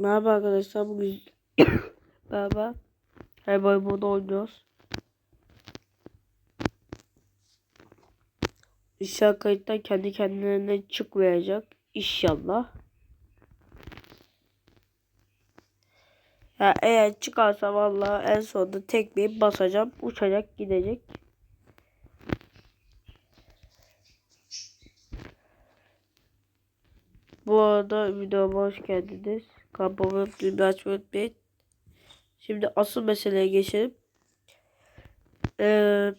Merhaba arkadaşlar bugün Merhaba Herbal modu oynuyoruz. İnşallah kayıttan kendi kendilerine çıkmayacak İnşallah. Ya eğer çıkarsa vallahi en sonunda tekmeyi basacağım uçacak gidecek Bu arada videoma hoş geldiniz. Kampamı filmi açmayı unutmayın. Şimdi asıl meseleye geçelim. Ee,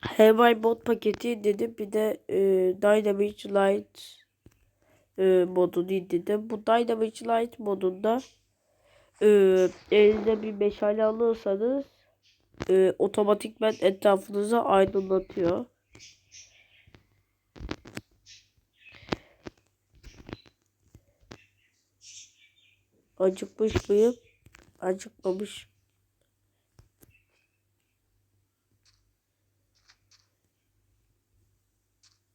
Herbal mod paketi dedim. Bir de e, Dynamic Light e, modunu indirdim. Bu Dynamic Light modunda e, elinde bir meşale alırsanız e, otomatikmen etrafınızı aydınlatıyor. Acıkmış mıyım? Acıkmamış.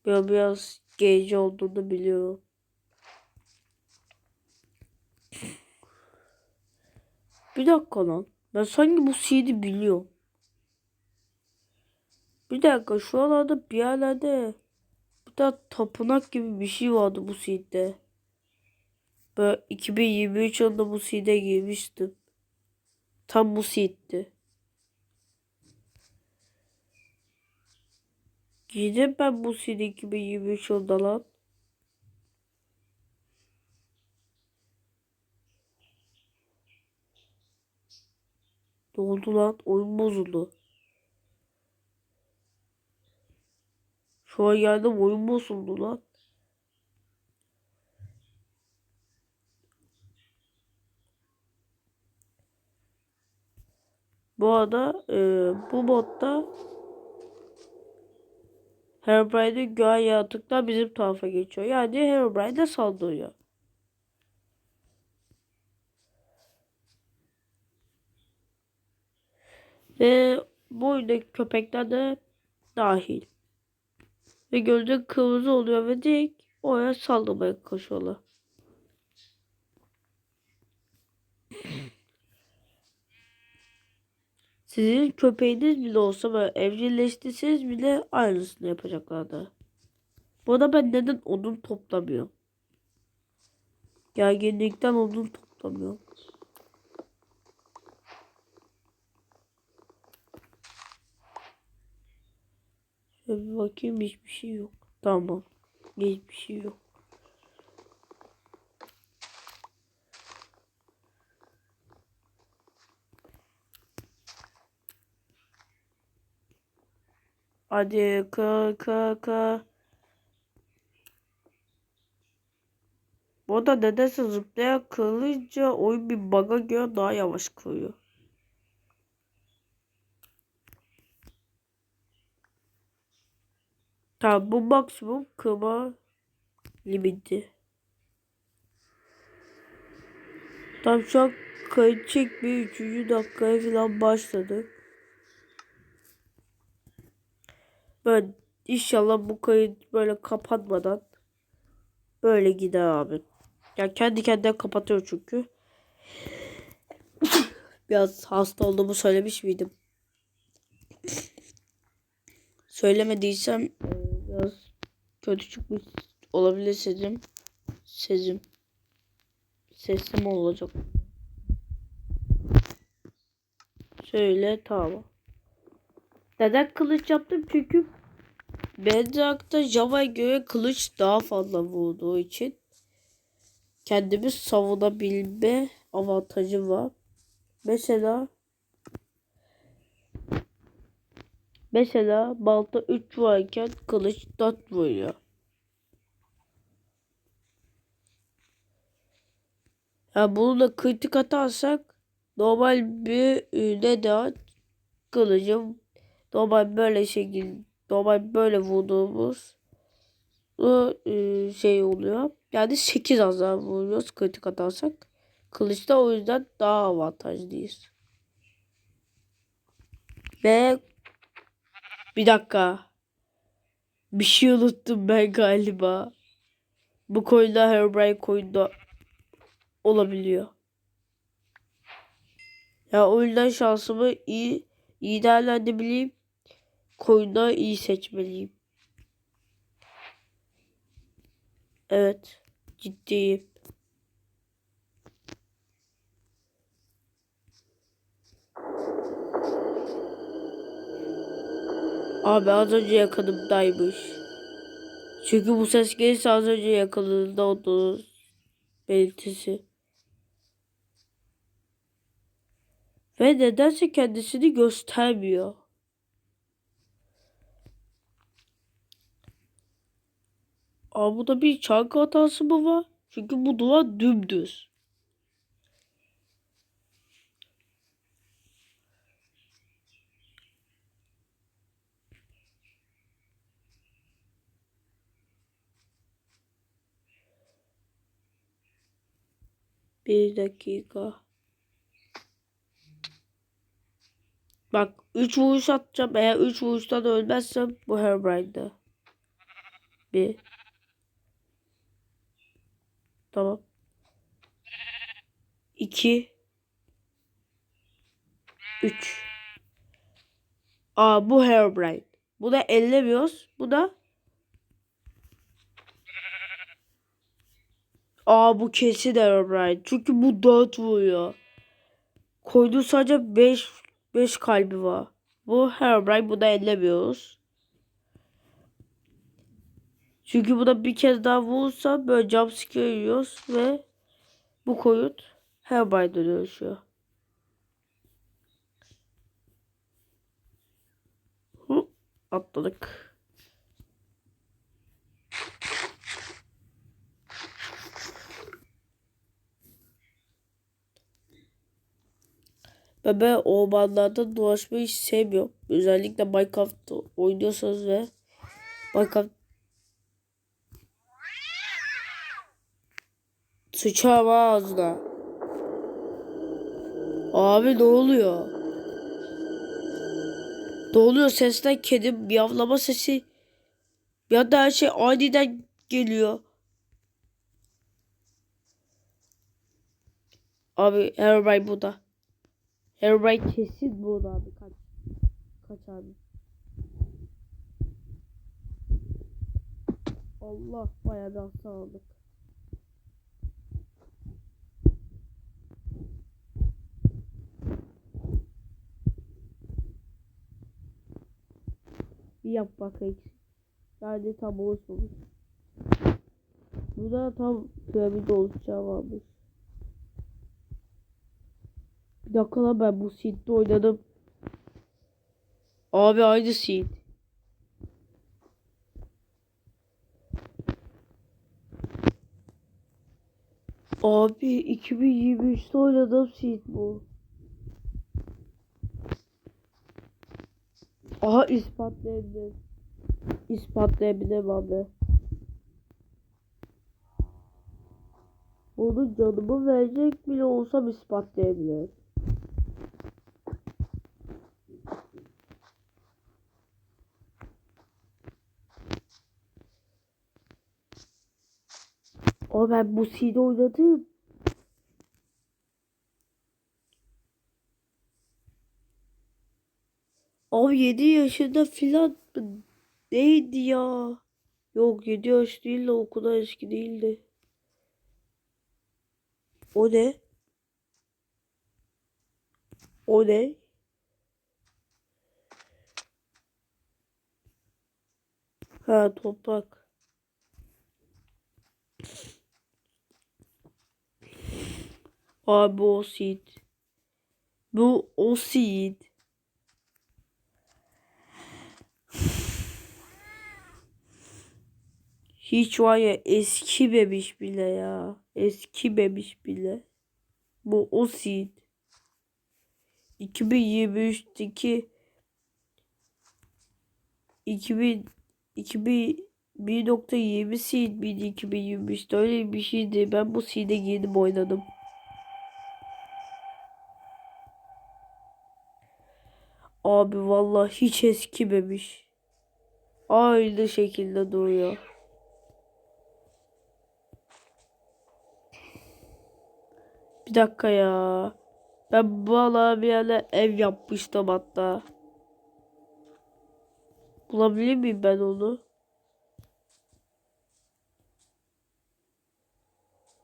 Ben biraz gece olduğunu biliyorum. Bir dakika lan. Ben sanki bu CD biliyorum. Bir dakika şu alanda bir yerlerde bir tane tapınak gibi bir şey vardı bu CD'de. Ben 2023 yılında bu seed'e girmiştim. Tam bu seed'ti. Girdim ben bu seed'e 2023 yılında lan. Ne oldu lan? Oyun bozuldu. Şu an geldim oyun bozuldu lan. Bu arada e, bu modda Herobrine'in göğe yaratıklar bizim tarafa geçiyor. Yani Herobrine saldırıyor. Ve bu oyundaki köpekler de dahil. Ve gözde kırmızı oluyor ve direkt oraya saldırmaya koşuyorlar. Sizin köpeğiniz bile olsa böyle evcilleştirseniz bile aynısını yapacaklardı. Bu arada ben neden odun toplamıyorum? Gerginlikten odun toplamıyorum. Şöyle bir bakayım hiçbir şey yok. Tamam. Hiçbir şey yok. Hadi ka ka ka. Bu da nedense zıplayan kılınca oyun bir bug'a göre daha yavaş kılıyor. Tamam bu maksimum kırma limiti. Tam şu an kayıt çekmiyor. Üçüncü dakikaya falan başladık. Ben inşallah bu kayıt böyle kapatmadan böyle gider abi. Ya kendi kendine kapatıyor çünkü. Biraz hasta olduğumu söylemiş miydim? Söylemediysem e, biraz kötü çıkmış olabilir sesim. Sesim. Sesim olacak. Söyle tamam. Neden kılıç yaptım? Çünkü Bedrock'ta Java'ya göre kılıç daha fazla vurduğu için kendimi savunabilme avantajı var. Mesela Mesela balta 3 varken kılıç 4 vuruyor. Yani bunu da kritik atarsak normal bir ne de kılıcım normal böyle şekil normal böyle vurduğumuz e, şey oluyor. Yani 8 azar vuruyoruz kritik atarsak. Kılıçta o yüzden daha avantajlıyız. Ve bir dakika. Bir şey unuttum ben galiba. Bu koyunda Herobrine koyunda olabiliyor. Ya o yüzden şansımı iyi iyi değerlendirmeliyim. Koyunda iyi seçmeliyim. Evet. Ciddiyim. Abi az önce yakınımdaymış. Çünkü bu ses gelirse az önce yakınında olduğunu belirtisi. Ve nedense kendisini göstermiyor. Aa burada bir çank hatası mı var? Çünkü bu duvar dümdüz. Bir dakika. Bak 3 vuruş atacağım. Eğer 3 vuruştan ölmezsem bu Herobrine'de. Bir. Tamam. 2 3 Aa bu Herobrine. Bu da ellemiyoruz. Bu da Aa bu kesin Herobrine. Çünkü bu 4 vuruyor. Koyduğu sadece 5 5 kalbi var. Bu Herobrine. Bu da ellemiyoruz. Çünkü buna bir kez daha vurursa böyle jumpscare yiyoruz ve bu koyut Herobrine'de dönüşüyor. Hı, atladık. Ben, ben ormanlarda dolaşmayı hiç sevmiyorum. Özellikle Minecraft oynuyorsanız ve Minecraft Sıçarım ağzına. Abi ne oluyor? Ne oluyor sesten kedi miyavlama sesi. Bir anda her şey aniden geliyor. Abi Herobrine burada. Herobrine kesin burada abi. Kaç. Kaç abi. Allah bayağı bir aldık. Bir yap bakayım. Yani tam oluşmamış. Burada tam piramit oluşacağı varmış. Bir dakika lan ben bu seed'de oynadım. Abi aynı seed. Abi 2023'te oynadığım seed bu. Aha ispatlayabilirim. İspatlayabilirim abi. Bunu canımı verecek bile olsam ispatlayabilirim. O ben bu CD oynadım. Abi 7 yaşında filan neydi ya? Yok 7 yaş değil de o kadar eski değildi. O ne? O ne? Ha toprak. Abi o seed. Bu o seed. Hiç var ya eskimemiş bile ya. Eskimemiş bile. Bu o seed. 2023'teki 2000 2000 1.20 seed miydi 2023'te öyle bir şeydi. Ben bu seed'e girdim oynadım. Abi vallahi hiç eskimemiş. Aynı şekilde duruyor. Bir dakika ya. Ben ala bir yere ev yapmıştım hatta. Bulabilir miyim ben onu?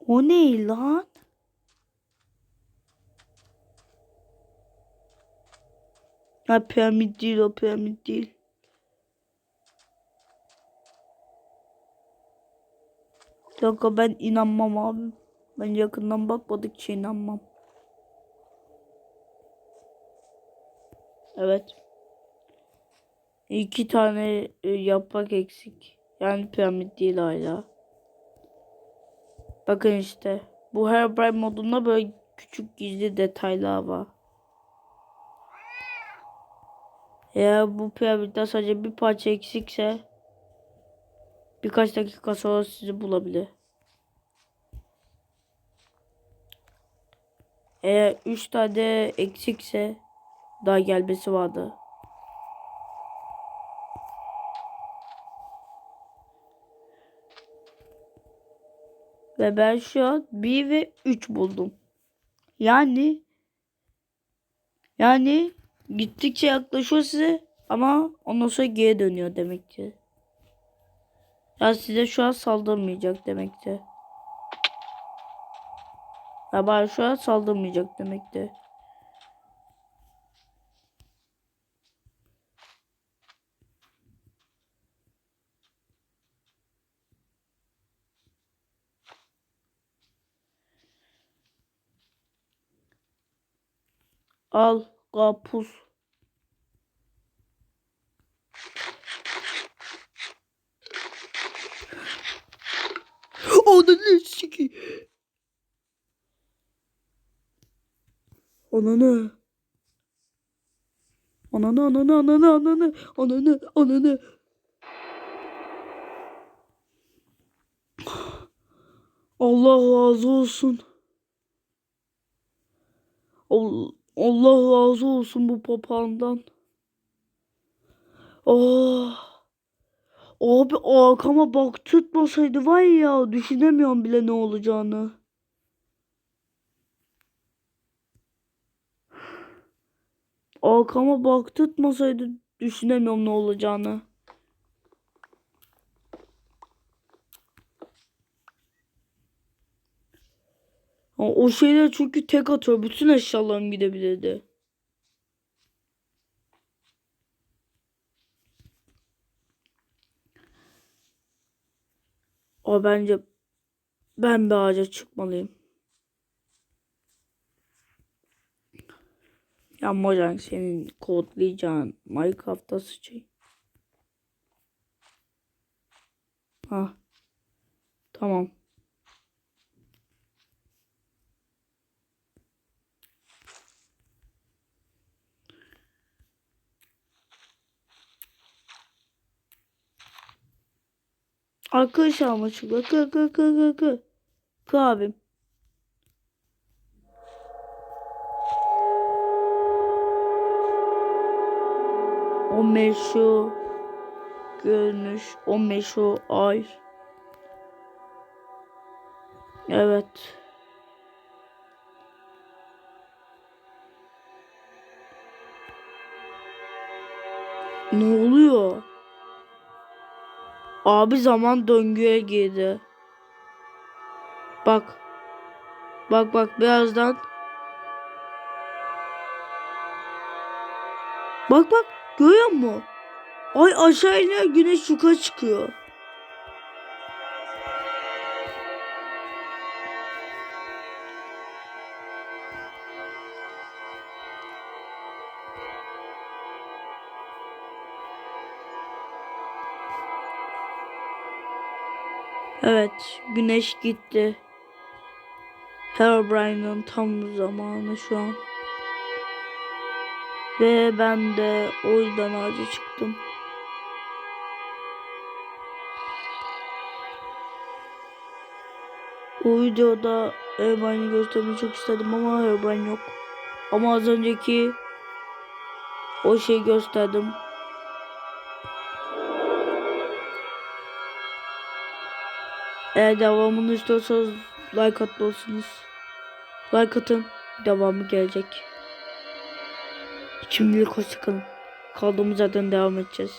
O ne lan? Ha piramit değil o piramit değil. Yok ben inanmam abi. Ben yakından bakmadıkça inanmam. Evet. İki tane e, yaprak eksik. Yani piramit değil hala. Bakın işte. Bu Herobrine modunda böyle küçük gizli detaylar var. Eğer bu piramitten sadece bir parça eksikse birkaç dakika sonra sizi bulabilir. Eğer 3 tane eksikse daha gelmesi vardı. Ve ben şu an 1 ve 3 buldum. Yani yani gittikçe yaklaşıyor size ama ondan sonra geri dönüyor demektir. Ya size şu an saldırmayacak demektir. Ya bana şu an saldırmayacak demektir. Al kapuz. Ananı siki. Ananı. Ananı ananı ananı ananı ananı ananı. Allah razı olsun. Al- Allah razı olsun bu papağandan. Oh. Abi arkama bak tutmasaydı var ya düşünemiyorum bile ne olacağını. Arkama bak tutmasaydı düşünemiyorum ne olacağını. O şeyler çünkü tek atıyor. Bütün eşyalarım gidebilirdi. O bence ben bir ağaca çıkmalıyım. Ya Mojang senin kodlayacağın Minecraft'ta sıçayım. Ha. Tamam. Arkadaş almışım. Kı kı kı kı kı. Kı abim. Meşhur görünüş, o meşhur ay. Evet. Ne oluyor? Abi zaman döngüye girdi. Bak. Bak bak birazdan. Bak bak görüyor musun? Ay aşağı iniyor güneş yukarı çıkıyor. Evet, güneş gitti. Herobrine'ın tam zamanı şu an. Ve ben de o yüzden ağaca çıktım. Bu videoda Herobrine'i göstermeyi çok istedim ama Herobrine yok. Ama az önceki o şeyi gösterdim. Eğer devamını istiyorsanız like atmalısınız. Like atın. Devamı gelecek. Şimdilik hoşçakalın. Kaldığımız yerden devam edeceğiz.